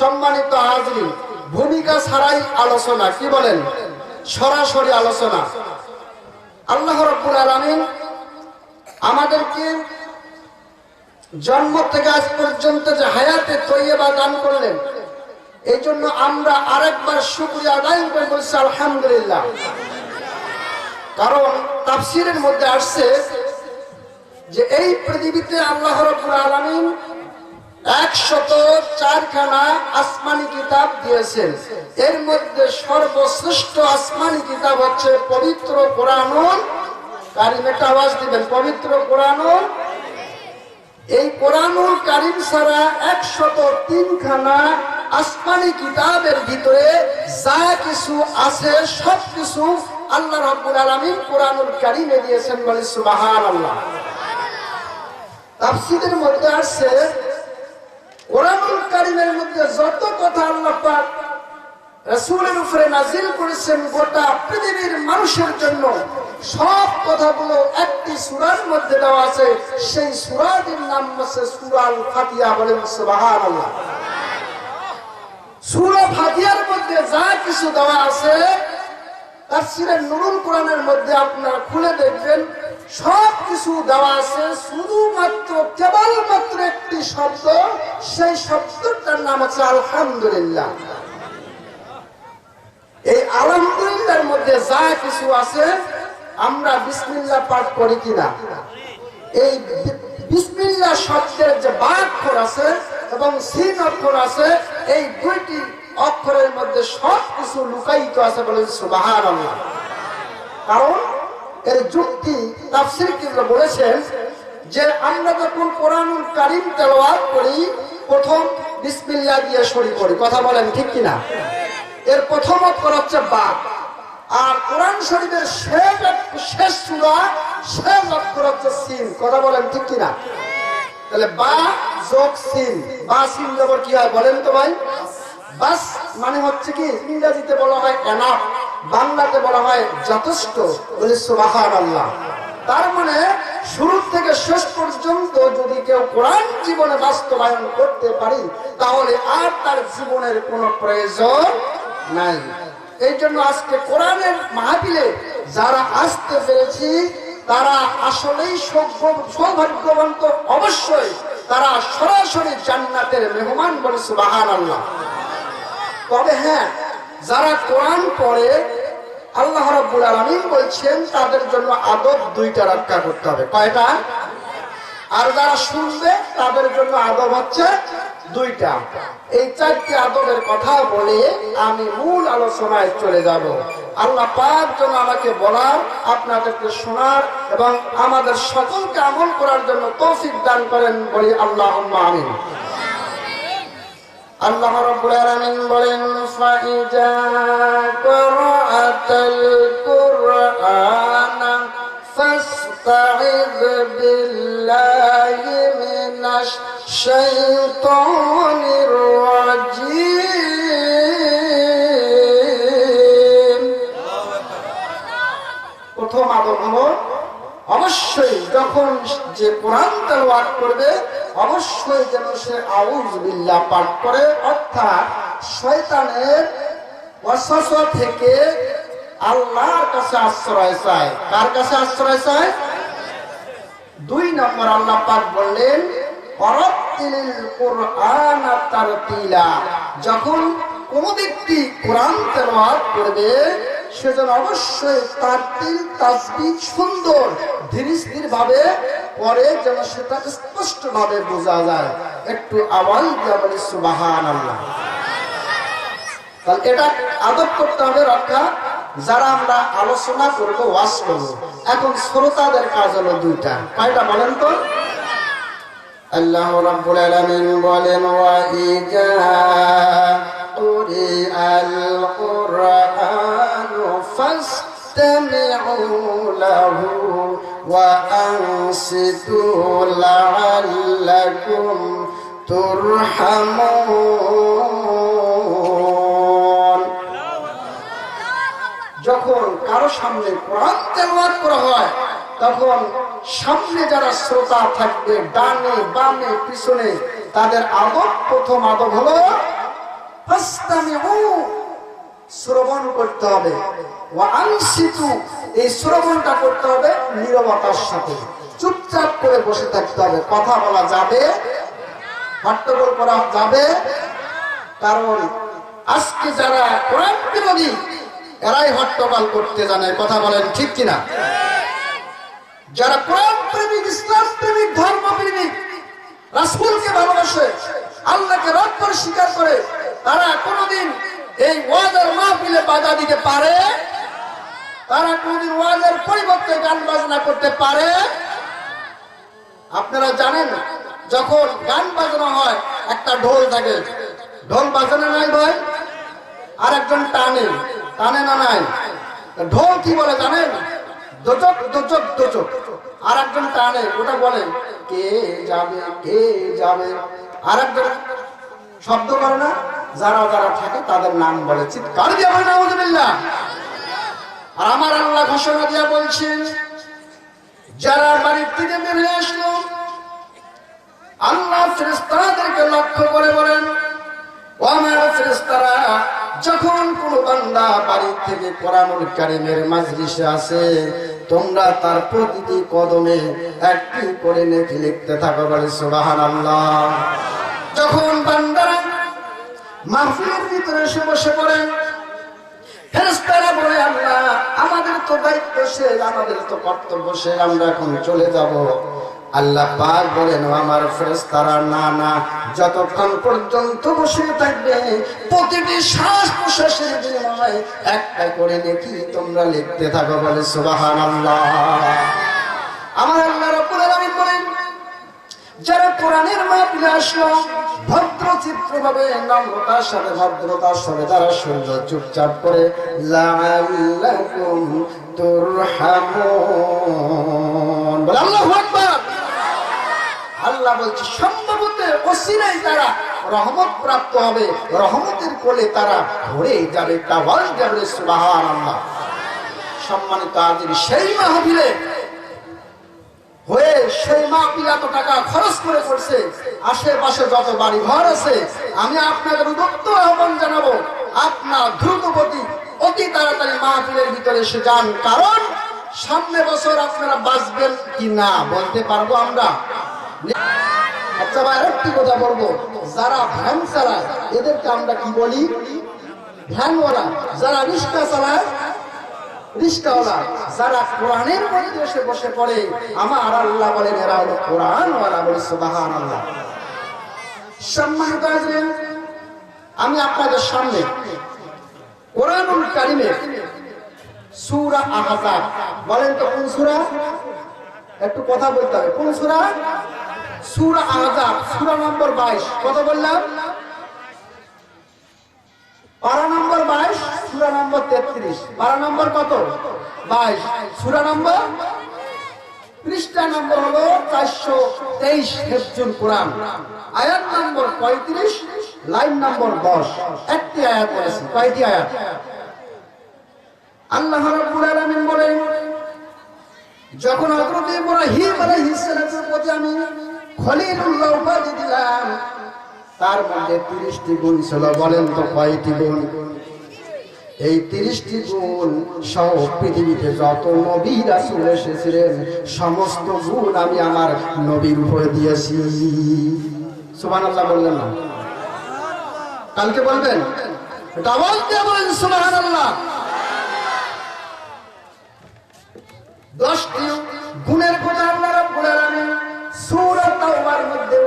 সম্মানিত হাজরি ভূমিকা ছাড়াই আলোচনা, কি বলেন? সরাসরি আলোচনা। আল্লাহ রব্বুল আলমিন আমাদেরকে জন্ম থেকে আজ পর্যন্ত যে হায়াতে তৈবা দান করলেন এই জন্য আমরা আরেকবার শুক্রিয়া আদায় করে বলছি, আলহামদুলিল্লাহ। কারণ তাফসিরের মধ্যে আসছে যে এই পৃথিবীতে আল্লাহ রব্বুল আলমিন একশত চারখানা আসমানি কিতাব দিয়েছেন। এর মধ্যে সর্বশ্রেষ্ঠ আসমানি কিতাব হচ্ছে পবিত্র কোরআনুল কারিম। আওয়াজ দিবেন, পবিত্র কোরআনুল। এই কোরআনুল কারিম ছাড়া একশত তিনখানা আসমানি কিতাবের ভিতরে যা কিছু আছে, সব কিছু আল্লাহ রব্বুল আলমিন কোরআনুল কারিমে দিয়েছেন বলে সুবাহান আল্লাহ তাফসিদের মধ্যে আসছে, কোরআনুল কারিমের মধ্যে যত কথা আল্লাহ পাক রাসূলের উপরে নাজিল করেছেন, গোটা পৃথিবীর মানুষের জন্য সব কথাগুলো একটি সূরার মধ্যে দেওয়া আছে। সেই সূরাটির নাম হচ্ছে সূরা আল ফাতিহা বলেন সুবহানাল্লাহ। সূরা ফাতিহার মধ্যে যা কিছু দেওয়া আছে তাফসীরের নুরুল কোরআনের মধ্যে আপনারা খুলে দেখবেন, সব কিছু দেওয়া আছে, শুধুমাত্র কেবলমাত্র একটি শব্দ, সেই শব্দটার নাম হচ্ছে আলহামদুলিল্লাহ। এই আলহামদুলিল্লাহর মধ্যে যা কিছু আছে, আমরা বিসমিল্লাহ পাঠ করি কিনা? এই বি- বিসমিল্লাহ শব্দের যে বা অক্ষর আছে এবং সিন অক্ষর আছে, এই দুইটি অক্ষরের মধ্যে সব কিছু লুকায়িত আছে বলে সুবাহান কারণ এর যুক্তি তাফসির কিন্তু বলেছেন যে আমরা যখন কোরআনুল কারিম তেলাওয়াত করি, প্রথম বিসমিল্লাহ দিয়ে শুরু করি। কথা বলেন ঠিক কিনা? এর প্রথম অক্ষর হচ্ছে বা। আর কোরআন শরীফের শেষ শেষ সূরা, শেষ অক্ষর হচ্ছে সিন। কথা বলেন ঠিক কিনা? তাহলে বা যোগ সিন। বা সিন জবর কি হয় বলেন তো ভাই? বাস মানে হচ্ছে কি? ইংরেজিতে বলা হয় এনাফ বাংলাতে বলা হয় যথেষ্ট। বলে আল্লাহ তার মানে শুরু থেকে শেষ পর্যন্ত যদি কেউ কোরআন জীবনে বাস্তবায়ন করতে পারি, তাহলে আর তার জীবনের কোনো প্রয়োজন নাই। এই জন্য আজকে কোরআনের মাহফিলে যারা আসতে পেরেছি, তারা আসলেই সৌভাগ্য- সৌভাগ্যবান তো অবশ্যই তারা সরাসরি জান্নাতের মেহমান বলেছে সুবাহান আল্লাহ তবে হ্যাঁ যারা কোরআন পড়ে আল্লাহ রাব্বুল আলামিন বলছেন, তাদের জন্য আদব দুইটা রক্ষা করতে হবে। কয়টা? আর যারা শুনবে, তাদের জন্য আদব হচ্ছে দুইটা। এই চারটি আদবের কথা বলে আমি মূল আলোচনায় চলে যাব। আল্লাহ পাক যেন আমাকে বলার, আপনাদেরকে শোনার এবং আমাদের সকলকে আমল করার জন্য তৌফিক দান করেন বলি আল্লাহ আমিন। আল্লাহ রাব্বুল আলামিন বলেন, ফাইজা করাআতাল কুরআনা ফাসতাইয বিল্লাহি মিনাশ শাইতানির রাজিম। প্রথম আদব হলো, অবশ্যই যখন যে কোরআন তেলাওয়াত করবে অবশ্যই যেন সে আউজ বিল্লাহ পাঠ করে, অর্থাৎ শয়তানের থেকে আল্লাহর কাছে আশ্রয় চায়। কার কাছে আশ্রয় চায়? দুই নম্বর আল্লাহ পাক বললেন যখন কোন ব্যক্তি কোরআন করবে সেজন্য অবশ্যই তার তিল তাসবিহ সুন্দর ধীর স্থির ভাবে পরে যেন সেটা স্পষ্ট ভাবে বোঝা যায়। একটু আওয়াজ দিয়ে বলি সুবাহান এটা আদব করতে হবে, রক্ষা। যারা আমরা আলোচনা করব, ওয়াজ করব। এখন শ্রোতাদের কাজ হলো দুইটা। কয়টা বলেন তো? আল্লাহ আনসিতু লাআল্লাকুম তুরহামুন যখন কারও সামনে কোরআন তেলাওয়াত করা হয়, তখন সামনে যারা শ্রোতা থাকবে, ডানে, বামে, পিছনে, তাদের আদব, প্রথম আদব হলো ফাস্তামিউ। শ্রবণ করতে হবে। এই শ্রবণটা করতে হবে নীরবতার সাথে। চুপচাপ করে বসে থাকতে হবে। কথা বলা যাবে হট্টগোল করা যাবে। কারণ আজকে যারা কোরআন বিরোধী, এরাই হট্টগোল করতে জানে। কথা বলেন ঠিক কিনা? যারা কোরআন প্রেমিক, ইসলাম প্রেমিক, ধর্ম প্রেমিক, রাসূলকে ভালোবাসে, আল্লাহকে রক্ষর স্বীকার করে, তারা কোনোদিন এই ওয়াজের মাহফিলে বাধা দিতে পারে? তারা কোনোদিন ওয়াজের পরিবর্তে গান বাজনা করতে পারে? আপনারা জানেন, যখন গান বাজনা হয়, একটা ঢোল থাকে। ঢোল বাজানো নাই ভাই? আর একজন টানে। টানে না নাই? ঢোল কি বলে জানেন? দোচক দোচক দোচক। আর একজন টানে, ওটা বলে, কে যাবে কে যাবে? আর একজন শব্দ করে না? যারা যারা থাকে তাদের নাম বলে চিৎকার আর আমার আল্লাহ ঘোষণা দিয়া বলছেন, যারা বাড়ির থেকে বের হয়ে আসলো, আল্লাহ ফেরেস্তাদেরকে লক্ষ্য করে বলেন ফেরেস্তারা যখন কোন বান্দা বাড়ি থেকে কোরআনুল কারিমের মাজলিসে আসে, তোমরা তার প্রতিটি কদমে একটি করে নেকি লিখতে থাকো বলে, সুবহানাল্লাহ। যখন বান্দারা মাহফিলের ভিতরে এসে বসে ফেরেশতারা বলে, আল্লাহ, আমাদের তো দায়িত্ব শেষ, আমাদের তো কর্তব্য আমরা এখন চলে যাব। আল্লাহ বলেন আমার ফেরেশতারা, না না, যতক্ষণ পর্যন্ত বসে থাকবে, প্রতিটি শ্বাস প্রশ্বাসের বিনিময়ে একটা করে নাকি তোমরা লিখতে থাকো বলে, সুবহানাল্লাহ। আমার আল্লাহ রাব্বুল আলামিন বলেন যারা কোরআনের মাহফিলে আসলো ভদ্র চিত্র ভাবে নম্রতার সাথে, ভদ্রতার সাথে তারা শুনলো, চুপচাপ করে আল্লাহু বলছে রহমত প্রাপ্ত হবে, রহমতের কোলে তারা সম্মানিত আজের সেই মাহফিলে হয়ে সেই মা মাহফিল এত টাকা খরচ করে করছে। আশেপাশে যত বাড়ি ঘর আছে, আমি আপনাদের উদত্ত আহ্বান জানাব, আপনার দ্রুত গতি অতি তাড়াতাড়ি মা মাহফিলের ভিতরে এসে যান। কারণ সামনে বছর আপনারা বাঁচবেন কি না বলতে পারব আমরা। আচ্ছা ভাই, আরেকটি কথা বলব। যারা ভ্যান চালায়, এদেরকে আমরা কি বলি? ভ্যানওয়ালা। যারা রিক্সা চালায় যারা কোরআনের মধ্যে বসে পড়ে, আমার আল্লাহ বলেন, এরা হলো কোরআনওয়ালা বলে সুবাহান আল্লাহ সম্মানিত আমি আপনাদের সামনে কোরআনুল কারিমের সূরা আহজাব বলেন তো কোন সূরা? একটু কথা বলতে হবে। কোন সুরা? সূরা আহজাব সূরা নম্বর 22 কত বললাম? পারা নম্বর বাইশ, সুরা নম্বর তেত্রিশ। পারা নম্বর কত? বাইশ। সুরা নম্বর? পৃষ্ঠা নম্বর হলো চারশো তেইশ কোরআন। আয়াত নম্বর পঁয়ত্রিশ, লাইন নম্বর দশ। একটি আয়াত বলেছি। কয়টি আয়াত? আল্লাহ রাব্বুল আলামিন বলেন, যখন হযরত ইব্রাহিম আলাইহিস সালামের প্রতি আমি খলিলুল্লাহ উপাধি দিলাম তার মধ্যে তিরিশটি গুণ ছিল, বলেন তো কয়টি গুণ? এই তিরিশটি গুণ সহ পৃথিবীতে যত নবী রাসূল এসেছিলেন, সমস্ত গুণ আমি আমার নবীর উপরে দিয়েছি। সুবহানাল্লাহ বললেন না? কালকে বলবেন? এটা আওয়াজ বলেন সুবহানাল্লাহ। দশটি গুণের কথা আল্লাহ রাব্বুল আলামিন সূরা তাওবার মধ্যে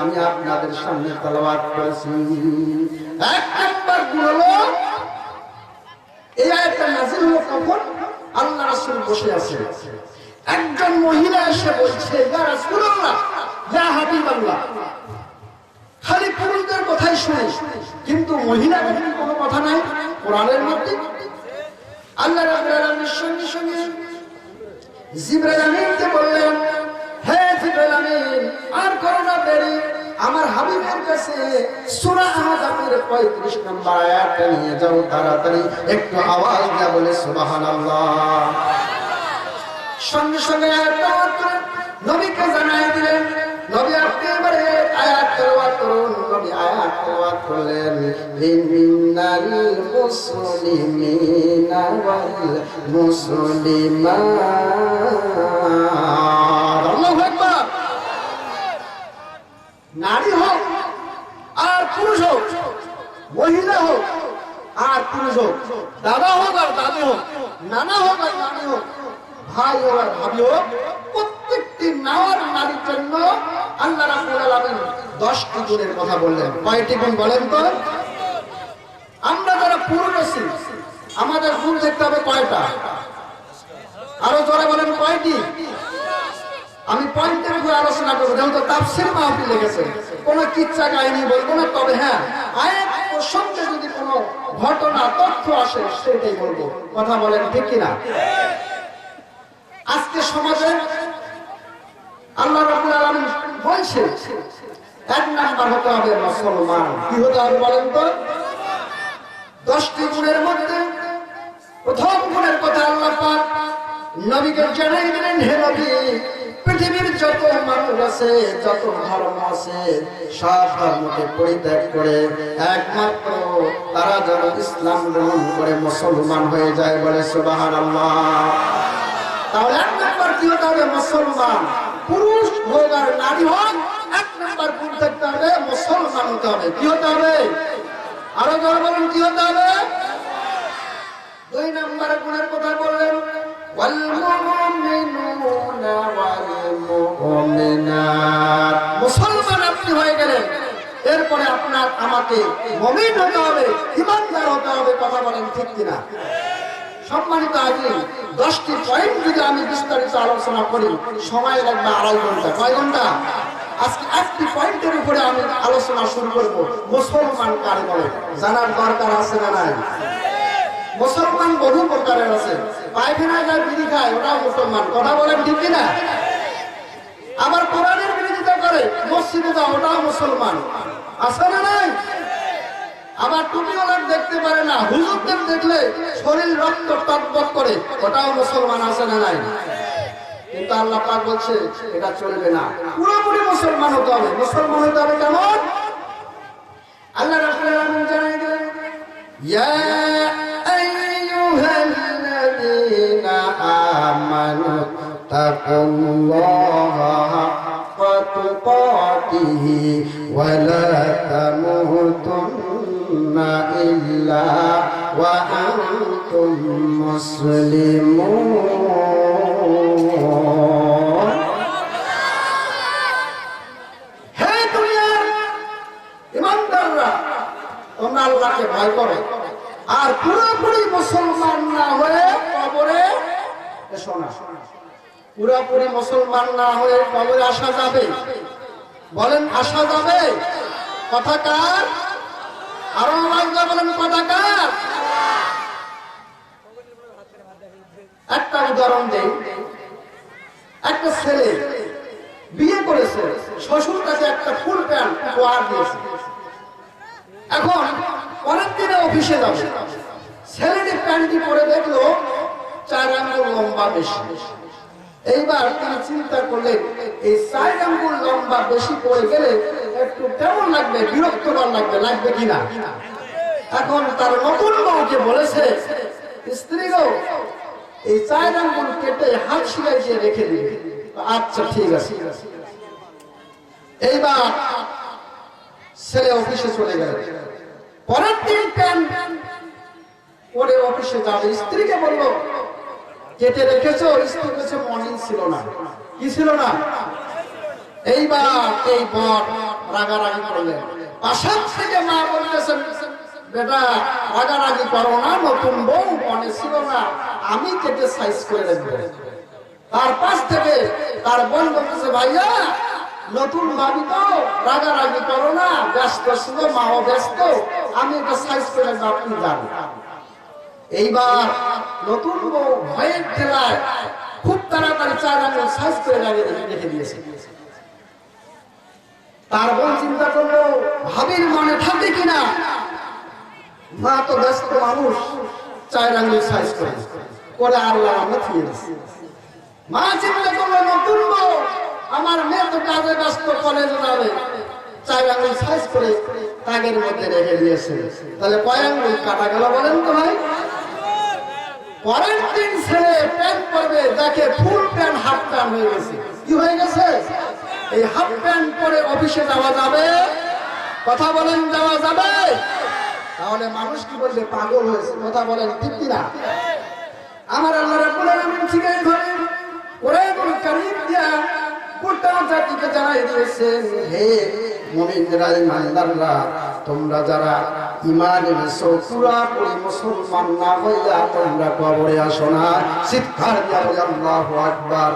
আমি আপনাদের সামনে তেলাওয়াত করেছি। আল্লাহ রাসূল বসে আছেন। একজন মহিলা এসে বলছে খালি পুরুষদের কথাই শুনে। কিন্তু মহিলাদের কি কোনো কথা নাই? কোরআনের মধ্যে? আল্লাহ রাব্বুল সঙ্গে সঙ্গে আমার কাছে সূরা আহজাবের 35 নম্বর আয়াতটা নিয়ে যাও, তাড়াতাড়ি। একটু বলে সঙ্গে সঙ্গে নবীকে জানাই দিলেন নবী আপনি এবারে আয়াত তেলাওয়াত করুন। নবী আয়াত তেলাওয়াত করলেন, ইন্নাল মুসলিমিনা ওয়াল মুসলিমাত আল্লাহু নারী হোক আর পুরুষ হোক, মহিলা হোক আর পুরুষ হোক, দাদা হোক আর দাদি হোক, নানা হোক আর নানি হোক, ভাই হোক আর ভাবি হোক প্রত্যেকটি নাওয়ার নারীর জন্য আল্লাহ রাব্বুল আলামিন 10টি গুণের কথা বললেন। কয়টি গুণ বলেন তো? আমরা যারা পুরুষ আমাদের গুণ দেখতে হবে কয়টা? আরও জোরে বলেন কয়টি? আমি পয়েন্টের উপর আলোচনা করব যেহেতু তাফসির মাহফিল লেগেছে। কোন কিচ্ছা কাহিনী বলব না, তবে হ্যাঁ আয়াত প্রসঙ্গে যদি কোনো ঘটনা, তথ্য আসে, সেটাই বলব। কথা বলেন ঠিক কিনা? আজকে সমাজে আল্লাহ রাব্বুল আলামিন বলছে, এক নাম্বার হতে হবে মুসলমান। কি হতে হবে বলেন তো? দশটি গুণের মধ্যে প্রথম গুণের কথা আল্লাহ পাক নবীকে জানাই দিলেন হে নবী, পৃথিবীর যত মানুষ আছে, যত ধর্ম আছে, সব ধর্মকে পরিত্যাগ করে একমাত্র তারা যেন ইসলাম গ্রহণ করে মুসলমান হয়ে যায় বলে সুবহানাল্লাহ। তাহলে এক নম্বর কি হতে হবে? মুসলমান। পুরুষ হোক আর নারী হোক, এক নাম্বার গুণ থাকতে হবে মুসলমান হতে হবে। কি হতে হবে? আরও জোর বলুন, কি হতে হবে? দুই নাম্বার গুণের কথা বললেন মুসলমান আপনি হয়ে গেলেন, এরপরে আপনার আমাকে মমিন হতে হবে, ইমানদার হতে হবে, কথা বলেন ঠিক কিনা? সম্মানিত আগে দশটি পয়েন্ট যদি আমি বিস্তারিত আলোচনা করি, সময় লাগবে আড়াই ঘণ্টা। কয় ঘণ্টা? আজকে একটি পয়েন্টের উপরে আমি আলোচনা শুরু করব, মুসলমান কার বলে? জানার দরকার আছে না নাই? মুসলমান বহু প্রকারের আছে। পায়খানা যায়, বিড়ি খায় ওরা মুসলমান। কথা বলেন ঠিক কিনা? আবার কোরআনের বিরোধিতা করে, মসজিদে যাও ওটাও মুসলমান। আছে না নাই? আবার টুপিওয়ালার দেখতে পারে না। হুজুরদের দেখলে শরীর রক্ত টকবক করে। ওটাও মুসলমান আছে না নাই? কিন্তু আল্লাহ পাক বলছে, এটা চলবে না। পুরোপুরি মুসলমান হতে হবে। মুসলমান হতে হবে কেমন? আল্লাহ রাসূল আলামিন জানাই দিলেন, ইয়া আইয়ুহাল্লাযীনা আমানু তাকুল্লাহা হাক্কা তুকাতিহি ওয়া লা তামুতুন্না ওয়া আনতুম মুসলিমুন হে দুনিয়ার ইমানদাররা, তোমরা আল্লাহকে ভয় করো। আর পুরোপুরি মুসলমান না হয়ে কবরে এসো না। পুরোপুরি মুসলমান না হয়ে কবরে আসা যাবে। বলেন, আসা যাবে? কথা আরও দিয়ে বলেন কথা একটা উদাহরণ দেই। একটা ছেলে বিয়ে করেছে, শ্বশুর কাছে একটা ফুল প্যান্ট, উপহার দিয়েছে। এখন পরের দিনে অফিসে যাবে। ছেলেটি প্যান্টটি পরে দেখল চার আঙ্গুল লম্বা বেশি। এইবার তিনি চিন্তা করলেন, এই চার আঙ্গুল লম্বা বেশি পড়ে গেলে একটু কেমন লাগবে, বিরক্তকর লাগবে লাগবে কিনা? এখন তার নতুন বউকে বলেছে, স্ত্রী গো, এই চার আঙ্গুল কেটে হাত দিয়ে রেখে দিবে আচ্ছা ঠিক আছে। এইবার ছেলে অফিসে চলে গেল। পরের দিন প্যান্ট পরে অফিসে যাবে। স্ত্রীকে বলল, কেটে রেখেছো স্ত্রী কাছে মনেই ছিল না। কি ছিল না? এইবার এই বর রাগারাগি করলেন। পাশার থেকে মা বলতেছেন বেটা, রাগারাগি করো না, নতুন বউ মনে ছিল না, আমি কেটে সাইজ করে রাখব। তার পাশ থেকে তার বোন বলতেছে, ভাইয়া, নতুন ভাবি তো, রাগারাগি করো না, ব্যস্ত ছিল, মাও ব্যস্ত, আমি এটা সাইজ করে রাখব, আপনি যান। এইবার নতুন বউ ভয়ের ঠেলায় খুব তাড়াতাড়ি চার আঙুল সাইজ করে লাগিয়ে রেখে দিয়েছে। তার বোন চিন্তা করল, ভাবির মনে থাকে কিনা? মা তো ব্যস্ত মানুষ, চার আঙ্গুল সাইজ করে। করে আল্লাহ আমরা থিয়ে দিচ্ছি মা চিন্তা করল, নতুন আমার মেয়ে তো কাজে ব্যস্ত কলেজ যাবে। চায়ের আঙ্গুল সাইজ করে তাগের মধ্যে রেখে দিয়েছে। তাহলে কয় আঙ্গুল কাটা গেল বলেন তো ভাই? পরের দিন ছেলে প্যান্ট পরবে, দেখে ফুল প্যান্ট হাফ প্যান্ট হয়ে গেছে। কি হয়ে গেছে? এই হাফ প্যান্ট পরে অফিসে যাওয়া যাবে? কথা বলেন, যাওয়া যাবে? তাহলে মানুষ কি বলবে? পাগল হয়েছে। কথা বলেন কিনা? আমার আল্লাহ রাব্বুল আলামিন ঠিকই ধরে কোরআনুল কারীম দিয়া জাতিকে জানাই দিয়েছেন, হে মুমিনরা ইমানদাররা তোমরা যারা ইমান এনেছো পুরাপুরি মুসলমান না হইয়া তোমরা কবরে আসো না। চিৎকার দিয়া আল্লাহু আকবার।